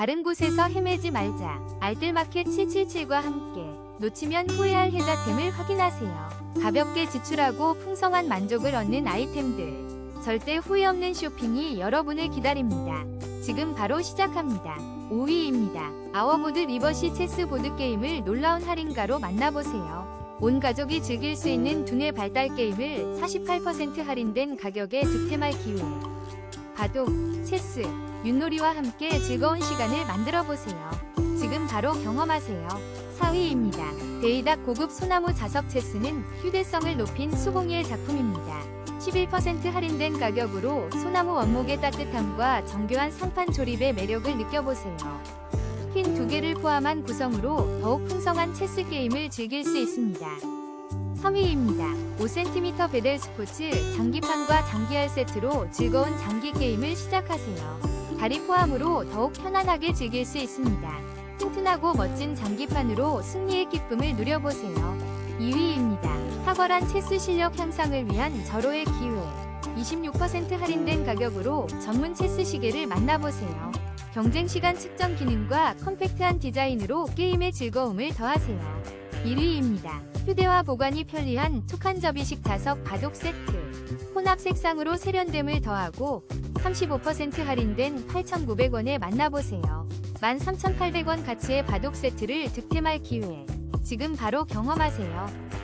다른 곳에서 헤매지 말자. 알뜰마켓 777과 함께 놓치면 후회할 혜자템을 확인하세요. 가볍게 지출하고 풍성한 만족을 얻는 아이템들. 절대 후회 없는 쇼핑이 여러분을 기다립니다. 지금 바로 시작합니다. 5위입니다. 아워보드 리버시 체스 보드게임을 놀라운 할인가로 만나보세요. 온 가족이 즐길 수 있는 두뇌 발달 게임을 48% 할인된 가격에 득템할 기회. 바둑, 체스, 윷놀이와 함께 즐거운 시간을 만들어 보세요. 지금 바로 경험하세요. 4위입니다. 데이닥 고급 소나무 자석 체스는 휴대성을 높인 수공예 작품입니다. 11% 할인된 가격으로 소나무 원목의 따뜻함과 정교한 상판 조립의 매력을 느껴보세요. 핀두 개를 포함한 구성으로 더욱 풍성한 체스 게임을 즐길 수 있습니다. 3위입니다. 5cm 베델 스포츠 장기판과 장기알 세트로 즐거운 장기 게임을 시작하세요. 다리 포함으로 더욱 편안하게 즐길 수 있습니다. 튼튼하고 멋진 장기판으로 승리의 기쁨을 누려보세요. 2위입니다. 탁월한 체스 실력 향상을 위한 절호의 기회. 26% 할인된 가격으로 전문 체스 시계를 만나보세요. 경쟁 시간 측정 기능과 컴팩트한 디자인으로 게임의 즐거움을 더하세요. 1위입니다. 휴대와 보관이 편리한 촉한 접이식 자석 바둑 세트. 혼합 색상으로 세련됨을 더하고 35% 할인된 8,900원에 만나보세요. 13,800원 가치의 바둑 세트를 득템할 기회. 지금 바로 경험하세요.